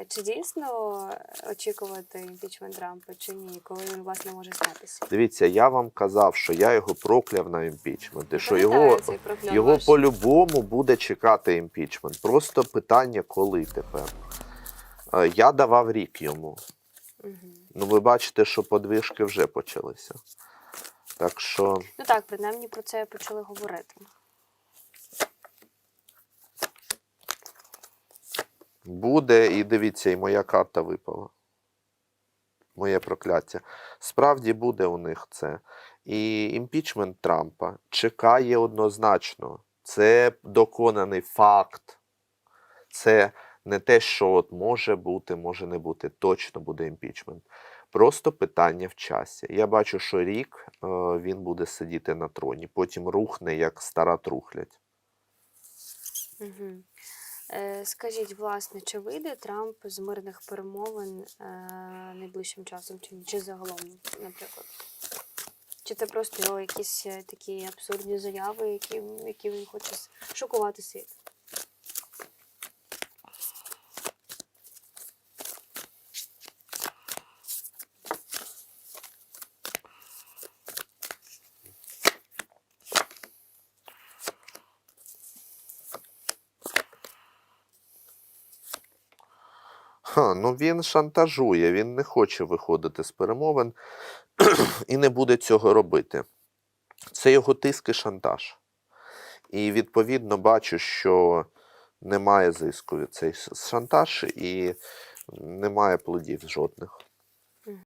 Е, Чи дійсно очікувати імпічмент Трампа чи ні, коли він власне може статися? Дивіться, я вам казав, що я його прокляв на імпічмент, і що його, його по-любому буде чекати імпічмент. Просто питання, коли тепер. Е, Я давав рік йому. Мгм. Ну, ви бачите, що подвижки вже почалися. Так що Ну так, принаймні про це почали говорити. Буде, і дивіться, і моя карта випала. Моє прокляття. Справді буде у них це. І імпічмент Трампа чекає однозначно. Це доконаний факт. Це не те, що от може бути, може не бути. Точно буде імпічмент. Просто питання в часі. Я бачу, що рік е, він буде сидіти на троні, потім рухне, як стара трухлядь. Угу. Е, скажіть, власне, чи вийде Трамп з мирних перемовин е, найближчим часом, чи, чи загалом, наприклад? Чи це просто його якісь е, такі абсурдні заяви, які, які він хоче шокувати світ? Ха, ну він шантажує, він не хоче виходити з перемовин і не буде цього робити. Це його тиск і шантаж. І відповідно бачу, що немає зиску від цей шантаж і немає плодів жодних.